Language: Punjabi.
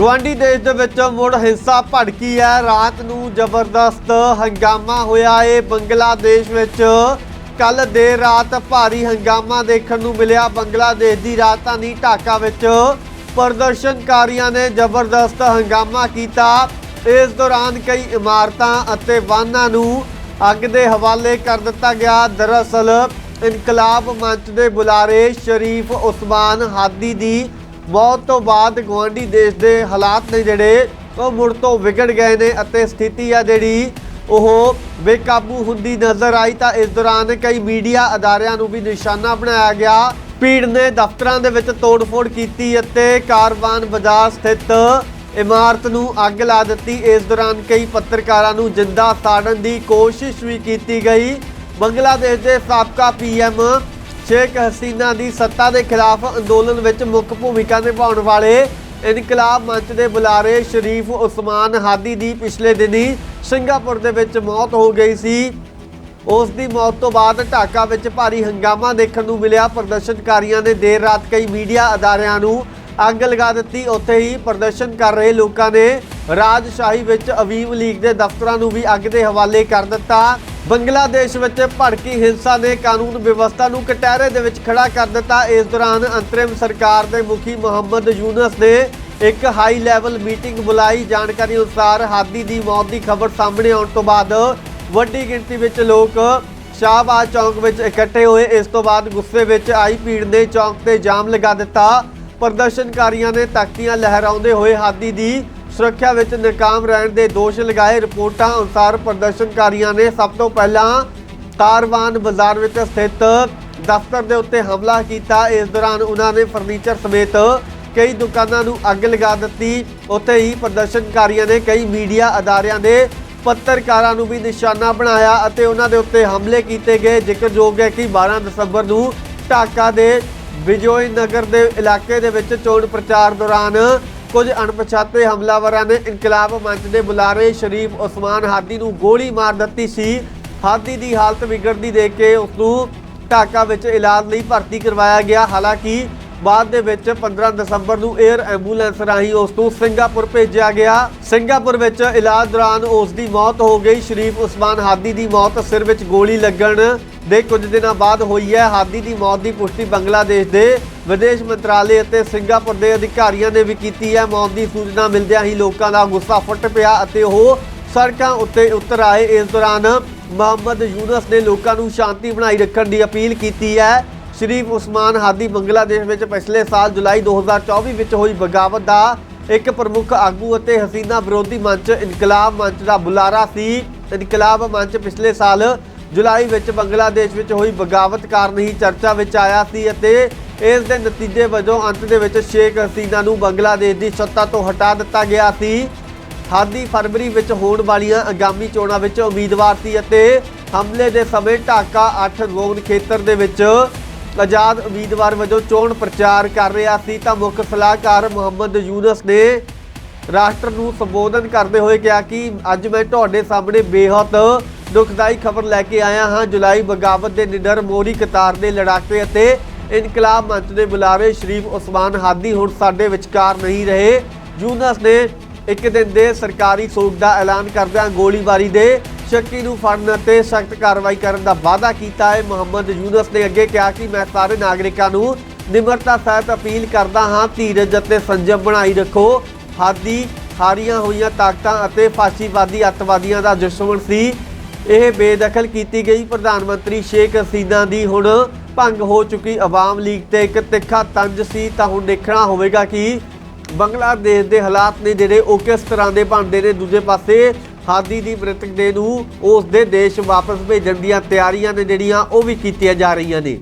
ਗਵਾਂਡੀ ਦੇਸ਼ ਦੇ ਵਿੱਚ ਮੁੜ ਹਿੰਸਾ ਭੜਕੀ ਹੈ। ਰਾਤ ਨੂੰ ਜ਼ਬਰਦਸਤ ਹੰਗਾਮਾ ਹੋਇਆ ਏ ਬੰਗਲਾਦੇਸ਼ ਵਿੱਚ। ਕੱਲ ਦੇਰ ਰਾਤ ਭਾਰੀ ਹੰਗਾਮਾ ਦੇਖਣ ਨੂੰ ਮਿਲਿਆ ਬੰਗਲਾਦੇਸ਼ ਦੀ ਰਾਜਧਾਨੀ ਢਾਕਾ ਵਿੱਚ। ਪ੍ਰਦਰਸ਼ਨਕਾਰੀਆਂ ਨੇ ਜ਼ਬਰਦਸਤ ਹੰਗਾਮਾ ਕੀਤਾ। ਇਸ ਦੌਰਾਨ ਕਈ ਇਮਾਰਤਾਂ ਅਤੇ ਵਾਹਨਾਂ ਨੂੰ ਅੱਗ ਦੇ ਹਵਾਲੇ ਕਰ ਦਿੱਤਾ ਗਿਆ। ਦਰਅਸਲ ਇਨਕਲਾਬ ਮੰਚ ਦੇ ਬੁਲਾਰੇ ਸ਼ਰੀਫ ਉਸਮਾਨ ਹਾਦੀ ਦੀ ਮੌਤ ਤੋਂ ਬਾਅਦ ਗਵਾਂਡੀ ਦੇਸ਼ ਦੇ ਹਾਲਾਤ ਨੇ ਜਿਹੜੇ, ਉਹ ਮੁੜ ਤੋਂ ਵਿਗੜ ਗਏ ਨੇ ਅਤੇ ਸਥਿਤੀ ਆ ਜਿਹੜੀ, ਉਹ ਬੇਕਾਬੂ ਹੁੰਦੀ ਨਜ਼ਰ ਆਈ ਤਾਂ ਇਸ ਦੌਰਾਨ ਕਈ ਮੀਡੀਆ ਅਦਾਰਿਆਂ ਨੂੰ ਵੀ ਨਿਸ਼ਾਨਾ ਬਣਾਇਆ ਗਿਆ। ਭੀੜ ਨੇ ਦਫ਼ਤਰਾਂ ਦੇ ਵਿੱਚ ਤੋੜਫੋੜ ਕੀਤੀ ਅਤੇ ਕਾਰਵਾਨ ਬਾਜ਼ਾਰ ਸਥਿਤ ਇਮਾਰਤ ਨੂੰ ਅੱਗ ਲਾ ਦਿੱਤੀ। ਇਸ ਦੌਰਾਨ ਕਈ ਪੱਤਰਕਾਰਾਂ ਨੂੰ ਜਿੰਦਾ ਸਾੜਨ ਦੀ ਕੋਸ਼ਿਸ਼ ਵੀ ਕੀਤੀ ਗਈ। ਬੰਗਲਾਦੇਸ਼ ਦੇ ਸਾਬਕਾ ਪੀਐਮ ਸ਼ੇਖ ਹਸੀਨਾ ਦੀ ਸੱਤਾ ਦੇ ਖਿਲਾਫ ਅੰਦੋਲਨ ਵਿੱਚ ਮੁੱਖ ਭੂਮਿਕਾ ਨਿਭਾਉਣ ਵਾਲੇ ਇਨਕਲਾਬ ਮੰਚ ਦੇ ਬੁਲਾਰੇ ਸ਼ਰੀਫ ਉਸਮਾਨ ਹਾਦੀ ਦੀ ਪਿਛਲੇ ਦਿਨੀ ਸਿੰਗਾਪੁਰ ਦੇ ਵਿੱਚ ਮੌਤ ਹੋ ਗਈ ਸੀ। ਉਸ ਦੀ ਮੌਤ ਤੋਂ ਬਾਅਦ ਢਾਕਾ ਵਿੱਚ ਭਾਰੀ ਹੰਗਾਮਾ ਦੇਖਣ ਨੂੰ ਮਿਲਿਆ। ਪ੍ਰਦਰਸ਼ਨਕਾਰੀਆਂ ਨੇ ਦੇਰ ਰਾਤ ਕਈ ਮੀਡੀਆ ਅਦਾਰਿਆਂ ਨੂੰ ਅੱਗ ਲਗਾ ਦਿੱਤੀ। ਉੱਥੇ ਹੀ ਪ੍ਰਦਰਸ਼ਨ ਕਰ ਰਹੇ ਲੋਕਾਂ ਨੇ ਰਾਜਸ਼ਾਹੀ ਵਿੱਚ ਅਵੀਮ ਲੀਗ ਦੇ ਦਫ਼ਤਰਾਂ ਨੂੰ ਵੀ ਅੱਗ ਦੇ ਹਵਾਲੇ ਕਰ ਦਿੱਤਾ। ਬੰਗਲਾਦੇਸ਼ ਵਿੱਚ ਭੜਕੀ ਹਿੰਸਾ ਨੇ ਕਾਨੂੰਨ ਵਿਵਸਥਾ ਨੂੰ ਕਟਹਿਰੇ ਦੇ ਵਿੱਚ ਖੜਾ ਕਰ ਦਿੱਤਾ। ਇਸ ਦੌਰਾਨ ਅੰਤਰਿਮ ਸਰਕਾਰ ਦੇ ਮੁਖੀ ਮੁਹੰਮਦ ਯੂਨਸ ਨੇ ਇੱਕ ਹਾਈ ਲੈਵਲ ਮੀਟਿੰਗ ਬੁਲਾਈ। ਜਾਣਕਾਰੀ ਅਨੁਸਾਰ ਹਾਦੀ ਦੀ ਮੌਤ ਦੀ ਖਬਰ ਸਾਹਮਣੇ ਆਉਣ ਤੋਂ ਬਾਅਦ ਵੱਡੀ ਗਿਣਤੀ ਵਿੱਚ ਲੋਕ ਸ਼ਾਹਬਾਦ ਚੌਂਕ ਵਿੱਚ ਇਕੱਠੇ ਹੋਏ। ਇਸ ਤੋਂ ਬਾਅਦ ਗੁੱਸੇ ਵਿੱਚ ਆਈ ਭੀੜ ਨੇ ਚੌਂਕ ਤੇ ਜਾਮ ਲਗਾ ਦਿੱਤਾ। ਪ੍ਰਦਰਸ਼ਨਕਾਰੀਆਂ ਨੇ ਤਖਤੀਆਂ ਲਹਿਰਾਉਂਦੇ ਹੋਏ ਹਾਦੀ ਦੀ ਸੁਰੱਖਿਆ ਵਿੱਚ ਨਾਕਾਮ ਰਹਿਣ ਦੇ ਦੋਸ਼ ਲਗਾਏ ਰਿਪੋਰਟਾਂ ਅਨੁਸਾਰ ਪ੍ਰਦਰਸ਼ਨਕਾਰੀਆਂ ਨੇ ਸਭ ਤੋਂ ਪਹਿਲਾਂ ਕਾਰਵਾਨ ਬਾਜ਼ਾਰ ਵਿੱਚ ਸਥਿਤ ਦਫ਼ਤਰ ਦੇ ਉੱਤੇ ਹਮਲਾ ਕੀਤਾ। ਇਸ ਦੌਰਾਨ ਉਹਨਾਂ ਨੇ ਫਰਨੀਚਰ ਸਮੇਤ ਕਈ ਦੁਕਾਨਾਂ ਨੂੰ ਅੱਗ ਲਗਾ ਦਿੱਤੀ। ਉੱਥੇ ਹੀ ਪ੍ਰਦਰਸ਼ਨਕਾਰੀਆਂ ਨੇ ਕਈ ਮੀਡੀਆ ਅਦਾਰਿਆਂ ਦੇ ਪੱਤਰਕਾਰਾਂ ਨੂੰ ਵੀ ਨਿਸ਼ਾਨਾ ਬਣਾਇਆ ਅਤੇ ਉਹਨਾਂ ਦੇ ਉੱਤੇ ਹਮਲੇ ਕੀਤੇ ਗਏ। ਜ਼ਿਕਰਯੋਗ ਹੈ ਕਿ 12 ਦਸੰਬਰ ਨੂੰ ਢਾਕਾ ਦੇ ਵਿਜੋਏ ਨਗਰ ਦੇ ਇਲਾਕੇ ਦੇ ਵਿੱਚ ਚੋਣ ਪ੍ਰਚਾਰ ਦੌਰਾਨ ਕੁਝ ਅਣਪਛਾਤੇ ਹਮਲਾਵਰਾਂ ਨੇ ਇਨਕਲਾਬ ਮੰਚ ਦੇ ਬੁਲਾਰੇ ਸ਼ਰੀਫ ਉਸਮਾਨ ਹਾਦੀ ਨੂੰ ਗੋਲੀ ਮਾਰ ਦਿੱਤੀ ਸੀ। ਹਾਦੀ ਦੀ ਹਾਲਤ ਵਿਗੜਦੀ ਦੇਖ ਕੇ ਉਸ ਨੂੰ ਢਾਕਾ ਵਿੱਚ ਇਲਾਜ ਲਈ ਭਰਤੀ ਕਰਵਾਇਆ ਗਿਆ। ਹਾਲਾਂਕਿ ਬਾਅਦ ਦੇ ਵਿੱਚ 15 ਦਸੰਬਰ ਨੂੰ 에ਅਰ ਐਂਬੂਲੈਂਸ ਰਾਹੀਂ ਉਸ ਨੂੰ ਸਿੰਗਾਪੁਰ ਭੇਜਿਆ ਗਿਆ। ਸਿੰਗਾਪੁਰ ਵਿੱਚ ਇਲਾਜ ਦੌਰਾਨ ਉਸ ਦੀ ਮੌਤ ਹੋ ਗਈ। ਸ਼ਰੀਫ ਉਸਮਾਨ ਹਾਦੀ ਦੀ ਮੌਤ ਸਿਰ ਵਿੱਚ ਗੋਲੀ ਲੱਗਣ ਦੇ ਕੁਝ ਦਿਨਾਂ ਬਾਅਦ ਹੋਈ ਹੈ। ਹਾਦੀ ਦੀ ਮੌਤ ਦੀ ਪੁਸ਼ਟੀ ਬੰਗਲਾਦੇਸ਼ ਦੇ ਵਿਦੇਸ਼ ਮੰਤਰਾਲੇ ਅਤੇ ਸਿੰਗਾਪੁਰ ਦੇ ਅਧਿਕਾਰੀਆਂ ਨੇ ਵੀ ਕੀਤੀ ਹੈ। ਮੌਤ ਦੀ ਸੂਚਨਾ ਮਿਲਦਿਆਂ ਹੀ ਲੋਕਾਂ ਦਾ ਗੁੱਸਾ ਫੁੱਟ ਪਿਆ ਅਤੇ ਉਹ ਸੜਕਾਂ ਉੱਤੇ ਉਤਰ ਆਏ। ਇਸ ਦੌਰਾਨ ਮੁਹੰਮਦ ਯੂਨਸ ਨੇ ਲੋਕਾਂ ਨੂੰ ਸ਼ਾਂਤੀ ਬਣਾਈ ਰੱਖਣ ਦੀ ਅਪੀਲ ਕੀਤੀ ਹੈ। ਸ਼ਰੀਫ ਉਸਮਾਨ ਹਾਦੀ ਬੰਗਲਾਦੇਸ਼ ਵਿੱਚ ਪਿਛਲੇ ਸਾਲ ਜੁਲਾਈ 2024 ਵਿੱਚ ਹੋਈ ਬਗਾਵਤ ਦਾ ਇੱਕ ਪ੍ਰਮੁੱਖ ਆਗੂ ਅਤੇ ਹਸੀਨਾ ਵਿਰੋਧੀ ਮੰਚ ਇਨਕਲਾਬ ਮੰਚ ਦਾ ਬੁਲਾਰਾ ਸੀ। ਇਨਕਲਾਬ ਮੰਚ ਪਿਛਲੇ ਸਾਲ ਜੁਲਾਈ ਵਿੱਚ ਬੰਗਲਾਦੇਸ਼ ਵਿੱਚ ਹੋਈ ਬਗਾਵਤ ਕਾਰਨ ਹੀ ਚਰਚਾ ਵਿੱਚ ਆਇਆ ਸੀ ਅਤੇ ਇਸ ਦੇ ਨਤੀਜੇ ਵਜੋਂ ਅੰਤ ਦੇ ਵਿੱਚ ਸ਼ੇਖ ਹਸੀਨਾ ਨੂੰ ਬੰਗਲਾਦੇਸ਼ ਦੀ ਸੱਤਾ ਤੋਂ ਹਟਾ ਦਿੱਤਾ ਗਿਆ ਸੀ। ਹਾਦੀ ਫਰਵਰੀ ਵਿੱਚ ਹੋਣ ਵਾਲੀਆਂ ਆਗਾਮੀ ਚੋਣਾਂ ਵਿੱਚ ਉਮੀਦਵਾਰ ਸੀ ਅਤੇ ਹਮਲੇ ਦੇ ਸਮੇਂ ਢਾਕਾ 8 ਜ਼ੋਨ ਖੇਤਰ ਦੇ ਵਿੱਚ ਆਜ਼ਾਦ ਉਮੀਦਵਾਰ ਵਜੋਂ ਚੋਣ ਪ੍ਰਚਾਰ ਕਰ ਰਿਹਾ ਸੀ ਤਾਂ ਮੁੱਖ ਸਲਾਹਕਾਰ ਮੁਹੰਮਦ ਯੂਨਸ ਨੇ ਰਾਸ਼ਟਰ ਨੂੰ ਸੰਬੋਧਨ ਕਰਦੇ ਹੋਏ ਕਿਹਾ ਕਿ ਅੱਜ ਮੈਂ ਤੁਹਾਡੇ ਸਾਹਮਣੇ ਬੇਹੱਦ ਦੁਖਦਾਈ ਖਬਰ ਲੈ ਕੇ ਆਇਆ ਹਾਂ। ਜੁਲਾਈ ਬਗਾਵਤ ਦੇ ਨਿਡਰ ਮੋਰੀ ਕਤਾਰ ਦੇ ਲੜਾਕੇ ਅਤੇ ਇਨਕਲਾਬ ਮੰਚ ਦੇ ਬੁਲਾਰੇ ਸ਼ਰੀਫ ਉਸਮਾਨ ਹਾਦੀ ਹੁਣ ਸਾਡੇ ਵਿਚਕਾਰ ਨਹੀਂ ਰਹੇ। ਯੂਨਸ ਨੇ ਇੱਕ ਦਿਨ ਦੇ ਸਰਕਾਰੀ ਸੋਗ ਦਾ ਐਲਾਨ ਕਰਦਿਆਂ ਗੋਲੀਬਾਰੀ ਦੇ ਸ਼ੱਕੀ ਨੂੰ ਫੜਨ ਅਤੇ ਸਖਤ ਕਾਰਵਾਈ ਕਰਨ ਦਾ ਵਾਅਦਾ ਕੀਤਾ ਹੈ। ਮੁਹੰਮਦ ਯੂਨਸ ਨੇ ਅੱਗੇ ਕਿਹਾ ਕਿ ਮੈਂ ਸਾਰੇ ਨਾਗਰਿਕਾਂ ਨੂੰ ਨਿਮਰਤਾ ਸਹਿਤ ਅਪੀਲ ਕਰਦਾ ਹਾਂ, ਧੀਰਜ ਅਤੇ ਸੰਜਮ ਬਣਾਈ ਰੱਖੋ। ਹਾਦੀ, ਹਾਰੀਆਂ ਹੋਈਆਂ ਤਾਕਤਾਂ ਅਤੇ ਫਾਸੀਵਾਦੀ ਅੱਤਵਾਦੀਆਂ ਦਾ ਦੁਸ਼ਮਣ ਸੀ। ਇਹ ਬੇਦਖਲ ਕੀਤੀ ਗਈ। ਪ੍ਰਧਾਨ ਮੰਤਰੀ ਸ਼ੇਖ ਹਸੀਨਾ ਦੀ ਹੁਣ ਭੰਗ ਹੋ ਚੁੱਕੀ ਆਵਾਮ ਲੀਗ ਤੇ ਇੱਕ ਤਿੱਖਾ ਤੰਜ ਸੀ। ਤਾਂ ਹੁਣ ਦੇਖਣਾ ਹੋਵੇਗਾ ਕਿ ਬੰਗਲਾਦੇਸ਼ ਦੇ ਹਾਲਾਤ ਨੇ ਜਿਹੜੇ ਉਹ ਕਿਸ ਤਰ੍ਹਾਂ ਦੇ ਬਣਦੇ ਨੇ। ਦੂਜੇ ਪਾਸੇ ਹਾਦੀ ਦੀ ਮ੍ਰਿਤਕ ਦੇਹ ਨੂੰ ਉਸ ਦੇ ਦੇਸ਼ ਵਾਪਸ ਭੇਜਣ ਦੀਆਂ ਤਿਆਰੀਆਂ ਨੇ ਜਿਹੜੀਆਂ ਉਹ ਵੀ ਕੀਤੀਆਂ ਜਾ ਰਹੀਆਂ ਨੇ।